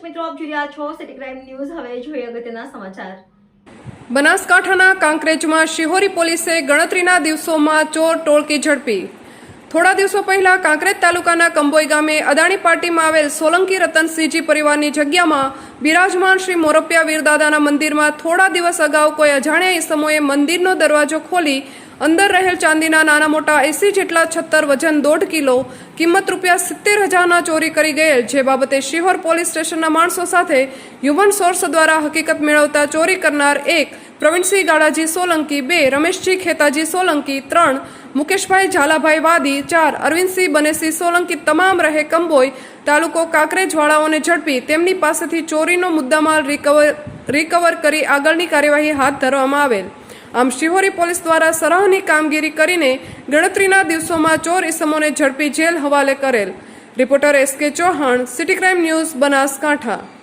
મિત્રો, આપ જોઈ રહ્યા છો સિટી ક્રાઇમ ન્યૂઝ હવે જોઈએ અગત્યના સમાચાર. બનાસકાંઠાના કાંકરેજમાં શિહોરી પોલીસે ગણતરીના દિવસોમાં ચોર ટોળકી ઝડપી. થોડા દિવસો પહેલા કાંકરેજ તાલુકાના કંબોઈ ગામે અદાણી પાર્ટીમાં આવેલ સોલંકી રતનસિંહજી પરિવારની જગ્યામાં બિરાજમાન શ્રી મોરપિયા વીરદાદાના મંદિરમાં થોડા દિવસ અગાઉ કોઈ અજાણ્યા ઈસમોએ મંદિરનો દરવાજો ખોલી અંદર રહેલ ચાંદીના નાના મોટા એસી જેટલા છત્તર વજન દોઢ કિલો, કિંમત રૂપિયા સિત્તેર હજારના ચોરી કરી ગયેલ, જે બાબતે શિહોર પોલીસ સ્ટેશનના માણસો સાથે હ્યુમન સોર્સ દ્વારા હકીકત મેળવતા ચોરી કરનાર એક પ્રવીણસિંહ ગાળાજી સોલંકી, બે રમેશજી ખેતાજી સોલંકી, ત્રણ મુકેશભાઈ ઝાલાભાઈ વાદી, ચાર અરવિંદસિંહ બનેસિંહ સોલંકી, તમામ રહે કંબોઈ તાલુકો કાંકરેજવાળાઓને ઝડપી તેમની પાસેથી ચોરીનો મુદ્દામાલ રિકવર રિકવર કરી આગળની કાર્યવાહી હાથ ધરવામાં આવેલ. આમ શિહોરી પોલીસ દ્વારા સરાહની કામગીરી કરીને ગણતરીના દિવસોમાં ચોર ઇસમોને ઝડપી જેલ હવાલે કરેલ. Reporter S K Chauhan, city crime news, Banaskantha.